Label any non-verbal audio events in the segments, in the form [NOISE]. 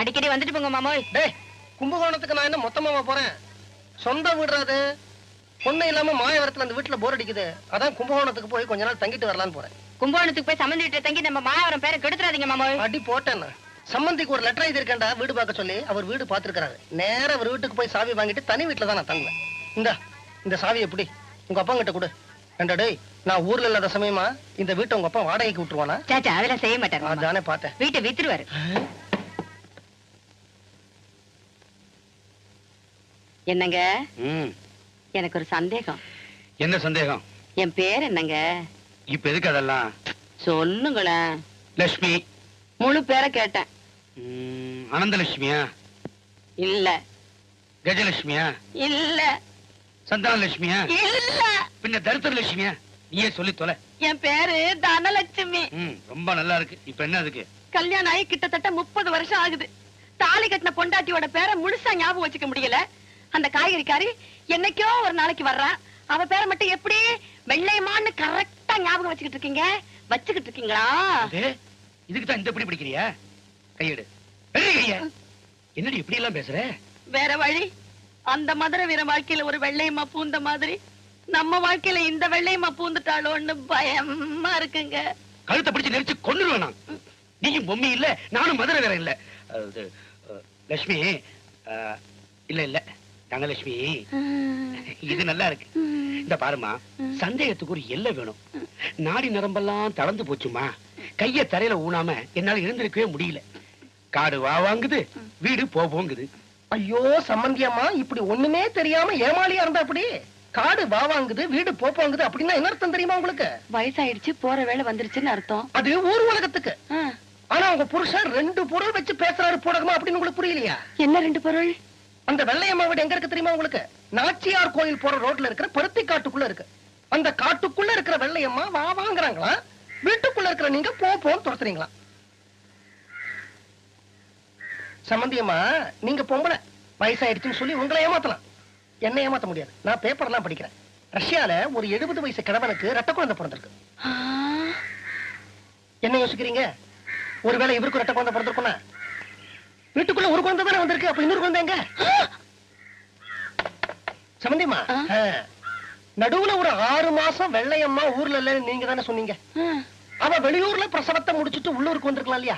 அடிக்கடி வந்துட்டு போங்க மாமோய். டேய் கும்பகோணத்துக்கு நான் என்ன மொத்தமாவா போறேன். சொந்த வீடுறாது பொண்ணு இல்லாம மாயவரத்துல அந்த வீட்டுல போர் அடிக்குது. அதான் கும்பகோணத்துக்கு போய் கொஞ்ச நாள் தங்கிட்டு வரலான்னு போறேன். கும்பகோணத்துக்கு போய் சம்மந்தி வீட்டுல தங்கி நம்ம மாயாவரம் பேரை கெடுத்துறாதீங்க மாமோய். அடி போட்டேன் சம்பந்திக்கு ஒரு லெட்டர் எழுதிருக்கேன்டா வீடு பார்க்க சொல்லி. அவர் வீடு பார்த்திருக்காரு நேரா அவர் வீட்டுக்கு போய் சாவி வாங்கிட்டு தனி வீட்டுல தான் நான் தங்குவேன். இந்த இந்த சாவி எப்படி உங்க அப்பா கிட்ட கொடு. ஏண்டா டேய் நான் ஊர்ல இல்லாத சமயமா இந்த வீட்டை உங்க அப்பா வாடகைக்கு விட்டுருவானா? சாச்சா அதெல்லாம் செய்ய மாட்டாரு மாமா. அதானே பார்த்தேன். வீட்டை வித்துருவாரு. என்னங்க? எனக்கு ஒரு சந்தேகம். என்ன சந்தேகம்? என் பேர் என்னங்க? இப்ப எதுக்கு அதெல்லாம்? சொல்லுங்களேன் லட்சுமி முழு பேரை கேட்டேன். அனந்தலட்சுமியா? இல்ல. கஜலட்சுமியா? இல்ல. சந்தானலட்சுமியா? இல்ல. பின்ன தரித்திர லட்சுமியா நீயே சொல்லி தொலை. என் பேரு தனலட்சுமி. ரொம்ப நல்லா இருக்கு. இப்ப என்ன அதுக்கு? கல்யாணம் ஆகி கிட்டத்தட்ட முப்பது வருஷம் ஆகுது. தாலி கட்டின பொண்டாட்டியோட பேரை முழுசா ஞாபகம் வச்சுக்க முடியல. அந்த காய்கறிக்காரி என்னைக்கோ ஒரு நாளைக்கு வர்றா. அவ பேரை மட்டும் எப்படி வெள்ளையமான்னு கரெக்டா ஞாபகம் வச்சுக்கிட்டு இருக்கீங்க? வச்சுக்கிட்டு இருக்கீங்களா? இதுக்கு தான் இந்த பிடி பிடிக்கிறியா? கையெடு. என்னடி இப்படி எல்லாம் பேசுற? வேற வழி? அந்த மதுரை வீர வாழ்க்கையில ஒரு வெள்ளையம்மா பூந்த மாதிரி. நம்ம வாழ்க்கையில இந்த வெள்ளையம்மா பூந்துட்டாளோன்னு பயமா இருக்குங்க. கழுத்தை பிடிச்சு நெரிச்சு கொன்னுருவேன் நான். நீயும் பொம்மி இல்ல நானும் மதுரை வேற இல்ல. லட்சுமி இல்ல இல்ல. தங்கலட்சுமி இது நல்லா இருக்கு. இந்த பாருமா சந்தேகத்துக்கு ஒரு எல்லை வேணும். நாடி நரம்பெல்லாம் தளர்ந்து போச்சுமா கைய தரையில ஊனாம என்னால எழுந்திருக்கவே முடியல. காடு வா வாங்குது வீடு போ போங்குது. ஐயோ சம்பந்தியம்மா இப்படி ஒண்ணுமே தெரியாம ஏமாளியா இருந்தா அப்படி காடு வாவாங்குது வீடு போப்பாங்குது அப்படின்னா என்ன அர்த்தம் தெரியுமா உங்களுக்கு? வயசாயிடுச்சு போற வேலை வந்துருச்சுன்னு அர்த்தம். அது ஊர் உலகத்துக்கு. ஆனா உங்க புருஷன் ரெண்டு பொருள் வச்சு பேசுறாரு போடகமா அப்படின்னு உங்களுக்கு புரியலையா? என்ன ரெண்டு பொருள்? அந்த வெள்ளையம்மா வீடு எங்க இருக்கு தெரியுமா உங்களுக்கு? நாச்சியார் கோயில் போற ரோட்ல இருக்கிற பருத்தி காட்டுக்குள்ள இருக்கு. அந்த காட்டுக்குள்ள இருக்கிற வெள்ளையம்மா வா வாங்குறாங்களா? வீட்டுக்குள்ள இருக்கிற நீங்க போ போன்னு துரத்துறீங்களா? சம்பந்தியம்மா நீங்க பொம்பளை. வயசாயிடுச்சுன்னு சொல்லி உங்களை ஏமாத்தலாம். என்ன ஏமாத்த முடியாது. நான் பேப்பர்லாம் படிக்கிறேன். ரஷ்யால ஒரு எழுபது வயசு கிழவனுக்கு ரத்த குழந்தை பிறந்திருக்கு. என்ன யோசிக்கிறீங்க? ஒருவேளை இவருக்கு ரெட்ட குழந்தை பிறந்திருக்கும்னா? வீட்டுக்குள்ள ஒரு குழந்தை தானே வந்திருக்கு. அப்ப இன்னொரு குழந்தை எங்க. ஆ. நடுவுல ஒரு ஆறு மாசம் வெள்ளையம்மா ஊர்ல இல்ல நீங்க தானே சொன்னீங்க. அவ வெளியூர்ல பிரசவத்தை முடிச்சிட்டு உள்ளூருக்கு வந்திருக்கலாம் இல்லையா?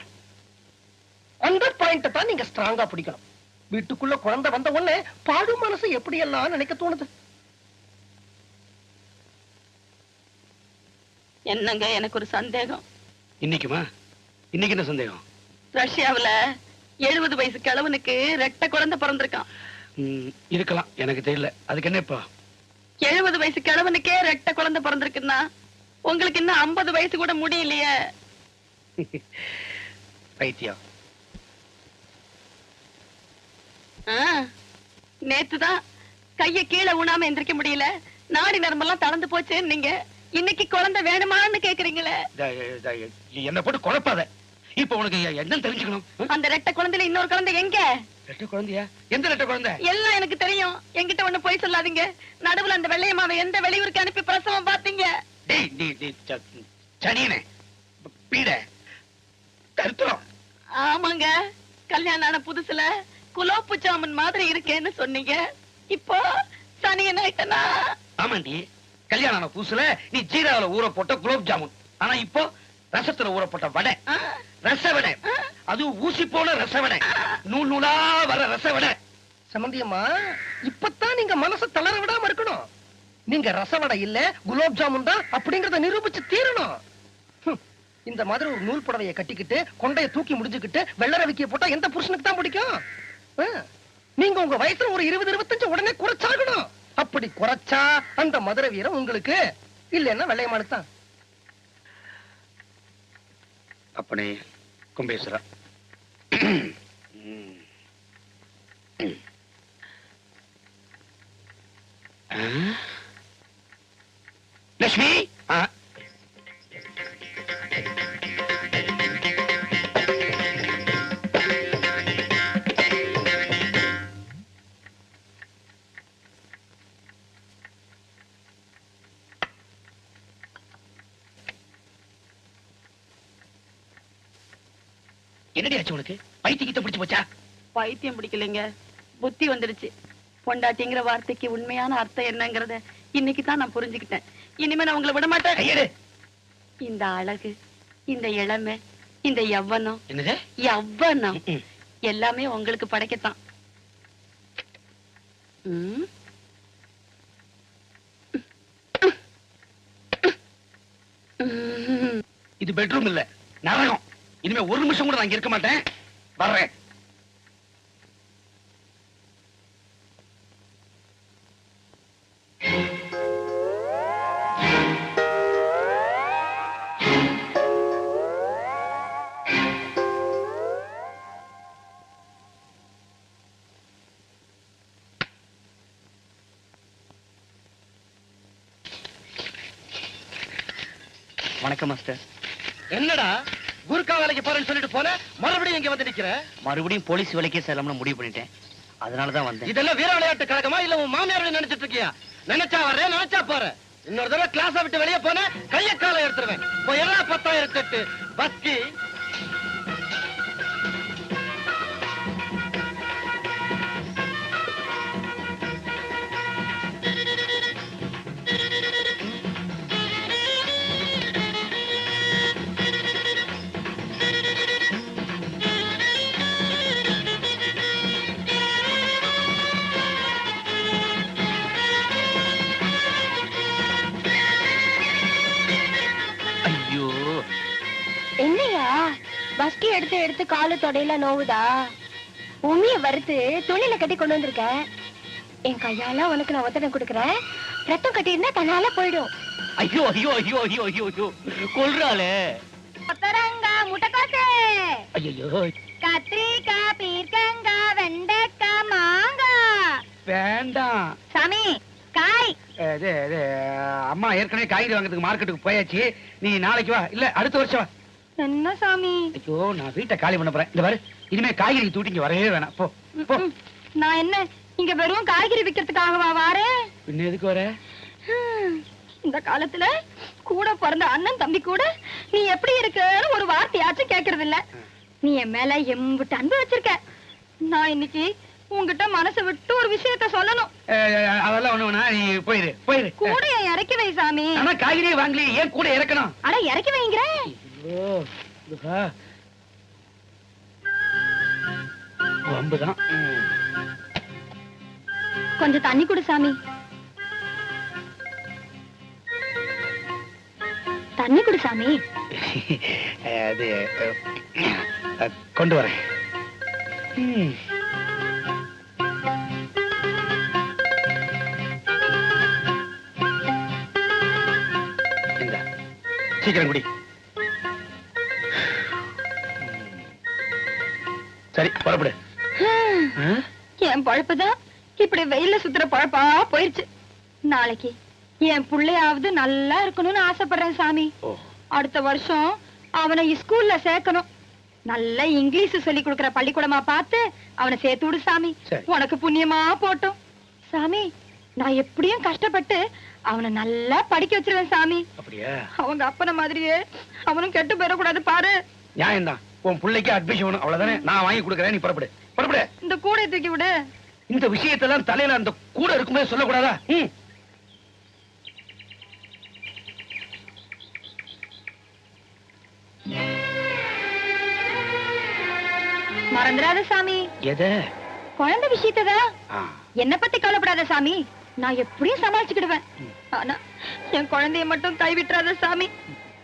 அந்த பாயிண்ட தான் நீங்க ஸ்ட்ராங்கா பிடிக்கணும். வீட்டுக்குள்ள குழந்தை வந்த உடனே பாடு மனசு எப்படி எல்லாம் நினைக்க தோணுது? என்னங்க எனக்கு ஒரு சந்தேகம். இன்னைக்குமா? இன்னைக்கு என்ன சந்தேகம்? ரஷ்யாவுல எழுபது வயசு கிழவனுக்கு ரெட்ட குழந்தை பிறந்திருக்கான். இருக்கலாம். எனக்கு தெரியல. அதுக்கு என்ன இப்போ? எழுபது வயசு கிழவனுக்கே ரெட்ட குழந்தை பிறந்திருக்குன்னா உங்களுக்கு இன்னும் ஐம்பது வயசு கூட முடியலையே. [LAUGHS] பைத்தியம். நேத்துதான் கைய கீழே ஊனாம எந்திரிக்க முடியல. நாடி நரம்பெல்லாம் தளர்ந்து போச்சு நீங்க இன்னைக்கு குழந்தை வேணுமான்னு கேக்குறீங்களே. என்ன போட்டு குழப்பாத. இப்ப உனக்கு என்ன தெரிஞ்சுக்கணும்? அந்த ரெட்ட குழந்தையில இன்னொரு குழந்தை எங்க? ரெட்டை குழந்தையா? எந்த ரெட்டை குழந்தை? எல்லாம் எனக்கு தெரியும். என்கிட்ட ஒண்ணு போய் சொல்லாதீங்க. நடுவுல அந்த வெள்ளையம்மாவை எந்த வெளியூருக்கு அனுப்பி பிரசவம் பாத்தீங்க சனியனே பீட கருத்துறோம் ஆமாங்க. கல்யாணம் ஆன புதுசுல குலோப்பு ஜாமுன் மாதிரி இருக்கேன்னு சொன்னீங்க. இப்போ சனியன் ஆயிட்டனா? ஆமாண்டி. கல்யாணம் ஆன புதுசுல நீ ஜீராவில ஊற போட்ட குலோப் ஜாமுன். ஆனா இப்போ ரசத்துல ஊற போட்ட வடை. ரச வடை அது ஊசி போன ரச வடை நூல் நூலா வர ரச வடை சம்பந்தியம்மா இப்பதான் நீங்க மனசை தளர விடாம இருக்கணும். நீங்க ரசவடை இல்ல குலோப் ஜாமுன் தான் அப்படிங்கறத நிரூபிச்சு தீரணும். இந்த மாதிரி ஒரு நூல் புடவைய கட்டிக்கிட்டு கொண்டைய தூக்கி முடிஞ்சுக்கிட்டு வெள்ளர விக்கிய போட்டா எந்த புருஷனுக்கு தான் பிடிக்கும். நீங்க உங்க வயசுல ஒரு இருபது இருபத்தஞ்சு உடனே குறைச்சாகணும். அப்படி குறைச்சா அந்த மதுரை வீரம் உங்களுக்கு இல்லைன்னா வெள்ளையமானுக்கு தான். அப்பனே கும்பேஸ்வரா ஆ? லட்சுமி என்னடி ஆச்சு உனக்கு? பைத்தியக்கிட்ட பிடிச்சு போச்சா? பைத்தியம் பிடிக்கலைங்க. புத்தி வந்துடுச்சு. பொண்டாட்டிங்கிற வார்த்தைக்கு உண்மையான அர்த்தம் என்னங்கறத இன்னைக்கு தான் நான் புரிஞ்சுக்கிட்டேன். இனிமே நான் உங்களை விட மாட்டேன் இந்த அழகு இந்த இளமை இந்த யவ்வனம் என்னது? யவ்வனம் ம். எல்லாமே உங்களுக்கு படைக்கத்தான். இது பெட்ரூம் இல்ல நரகம். இனிமே ஒரு நிமிஷம் கூட நான் இருக்க மாட்டேன். வர்றேன். வணக்கம் மாஸ்டர். என்னடா? குருக்கா வேலைக்கு போறேன்னு சொல்லிட்டு போன மறுபடியும் இங்க வந்து நிக்கிற? மறுபடியும் போலீஸ் வேலைக்கே செல்லணும்னு முடிவு பண்ணிட்டேன். அதனால தான் வந்தேன். இதெல்லாம் வீர விளையாட்டு கழகமா? இல்ல உன் மாமியார் நினைச்சிட்டு இருக்கியா? நினைச்சா வர்றேன் நினைச்சா போற இன்னொரு தடவை கிளாஸ விட்டு வெளியே போன கைய கால எடுத்துருவேன் பத்தாயிரத்தி எட்டு. பஸ்கி பஸ்கி எடுத்து எடுத்து காலு தொடையில நோவுதா? உமிய வறுத்து துணியில கட்டி கொண்டு வந்திருக்கேன் என் கையால உனக்கு நான் ஒத்தடம் கொடுக்கறேன். ரத்தம் கட்டியிருந்தா தன்னால போயிடும். ஐயோ ஐயோ ஐயோ ஐயோ ஐயோ ஐயோ. கொல்றாளே. கொத்தரங்கா முட்டைக்காசு. ஐயோ கத்திரிக்காய் பீர்க்கங்காய் வெண்டைக்காய் மாங்காய் வேண்டாம். சாமி காய். இது, இது, அம்மா ஏற்கனவே காய்கறி வாங்குறதுக்கு மார்க்கெட்டுக்கு போயாச்சு. நீ நாளைக்கு வா. இல்ல அடுத்த வருஷம் வா. என்ன சாமி? ஐயோ நான் வீட்டை காலி பண்ண போறேன். இந்த பாரு இனிமே காய்கறி தூட்டி இங்க வரவே வேணாம். போ போ. நான் என்ன இங்க வெறும் காய்கறி விக்கிறதுக்காகவா வாரேன் பின்ன எதுக்கு வர? இந்த காலத்துல கூட பிறந்த அண்ணன் தம்பி கூட நீ எப்படி இருக்கன்னு ஒரு வார்த்தையாச்சும் கேக்குறது இல்ல நீ என் மேல எம்புட்டு அன்பு வச்சிருக்க. நான் இன்னைக்கு உன்கிட்ட மனசு விட்டு ஒரு விஷயத்த சொல்லணும். அதெல்லாம் ஒண்ணு வேணா நீ போயிரு போயிரு. கூட இறக்கி வை சாமி. ஆனா காய்கறியே வாங்கலையே ஏன் கூட இறக்கணும்? அட இறக்கி வைங்கிறேன் ஐயோ? வம்புதான். கொஞ்சம் தண்ணி கொடு சாமி. தண்ணி கொடு சாமி. அது கொண்டு வரேன். சீக்கிரம் குடி. சரி புறப்படு? என் பழப்புதான் இப்படி வெயில்ல சுத்துற பழப்பா? போயிருச்சு. நாளைக்கு என் புள்ளையாவது நல்லா இருக்கணும்னு ஆசைப்படுறேன் சாமி. அடுத்த வருஷம் அவனை ஸ்கூல்ல சேர்க்கணும். நல்ல இங்கிலீஷ் சொல்லி கொடுக்கிற பள்ளிக்கூடமா பார்த்து அவனை சேர்த்து விடு சாமி. உனக்கு புண்ணியமா போட்டும். சாமி நான் எப்படியும் கஷ்டப்பட்டு அவனை நல்லா படிக்க வச்சிருவேன் சாமி. அவங்க அப்பன மாதிரியே அவனும் கெட்டு போயிடக்கூடாது பாரு. நியாயம்தான். உன் பிள்ளைக்கு அட்மிஷன் அவ்வளவுதானே? நான் வாங்கி கொடுக்கறேன் நீ புறப்படு. புறப்படு. இந்த கூடை தூக்கி விடு. இந்த விஷயத்தெல்லாம் தலையில அந்த கூட இருக்கும்போது சொல்லக்கூடாதா? ம். மறந்துடாத சாமி. எத? குழந்தை விஷயத்ததான் ஆ, என்ன பத்தி கவலைப்படாத சாமி. நான் எப்படியும் சமாளிச்சுக்கிடுவேன். ஆனா என் குழந்தைய மட்டும் கைவிட்டுறாத சாமி.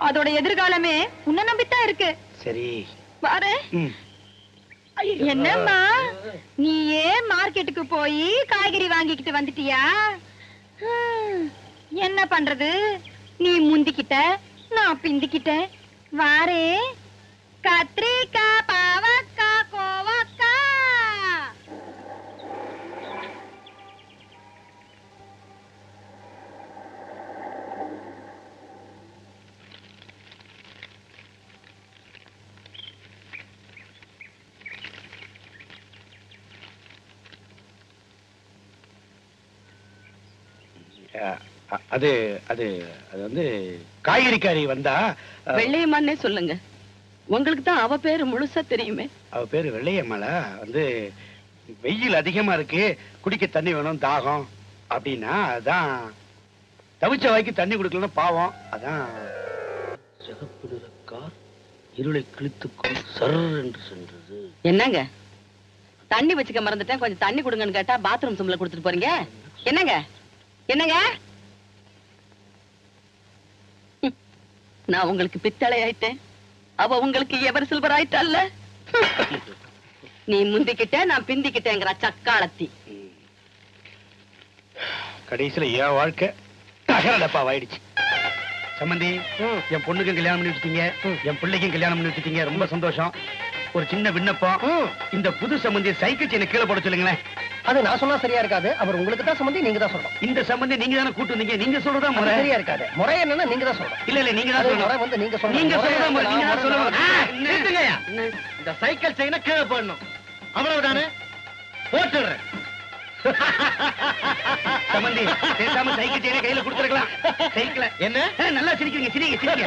அதோட எதிர்காலமே உன்னை நம்பித்தான் இருக்கு. சரி. பாரு. என்னம்மா? நீ ஏன் மார்க்கெட்டுக்கு போய் காய்கறி வாங்கிக்கிட்டு வந்துட்டியா? என்ன பண்றது? நீ முந்திக்கிட்ட நான் பிந்திக்கிட்டேன். வாரே. கத்திரிக்காய் அது அது அது வந்து காய்கறிக்காரி வந்தா அ, வெள்ளையம்மான்னே சொல்லுங்க. உங்களுக்கு தான் அவ பேரு முழுசா தெரியுமே. அவ பேரு வெள்ளையம்மாளா வந்து வெயில் அதிகமா இருக்கு குடிக்க தண்ணி வேணும் தாகம். அப்படின்னா அதான் தவிச்ச வாய்க்கு தண்ணி குடுக்கலன்னா பாவம். அதான் சிகப்பு நிற கார் இருளை கிழித்துக்கொண்டு சர் என்று சென்றது. என்னங்க? தண்ணி வச்சுக்க மறந்துட்டேன். கொஞ்சம் தண்ணி கொடுங்கன்னு கேட்டா பாத்ரூம் சும்ல கொடுத்துட்டு போறீங்க? என்னங்க? என்னங்க? நான் உங்களுக்கு பித்தளை ஆயிட்டேன் அவ உங்களுக்கு எவர் சில்வர் ஆயிட்டல்ல? நீ முந்திக்கிட்ட நான் பிந்திக்கிட்டேங்கிற சக்காலத்தி. கடைசியில என் வாழ்க்கை தகர டப்பாவாயிடுச்சு சம்பந்தி. என் பொண்ணுக்கும் கல்யாணம் பண்ணி வச்சுட்டீங்க. என் பிள்ளைக்கும் கல்யாணம் பண்ணி வச்சுட்டீங்க. ரொம்ப சந்தோஷம். ஒரு சின்ன விண்ணப்பம். இந்த புது சம்பந்திய சைக்கிள் செயினை கீழே போட சொல்லுங்களேன். அது நான் சொன்னா சரியா இருக்காது. அவர் உங்களுக்கு தான் சம்பந்தி நீங்க தான் சொல்லணும். இந்த சம்பந்தி நீங்க தானே கூட்டு வந்தீங்க? நீங்க சொல்றதா முறை? சரியா இருக்காது. முறை என்னன்னா நீங்க தான் சொல்லணும். இல்ல இல்ல நீங்க தான் முறை வந்து நீங்க சொல்லணும். நீங்க சொல்றதா முறை? நீங்க தான் சொல்லணும். இந்த சைக்கிள் செயினை கீழே போடணும். அவ்வளவுதானே? போட்டுடுறேன். சம்பந்தி பேசாம சைக்கிள் செயினை கையில கொடுத்துருக்கலாம். சைக்கிள. என்ன? நல்லா சிரிக்கிறீங்க சிரிங்க சிரிங்க.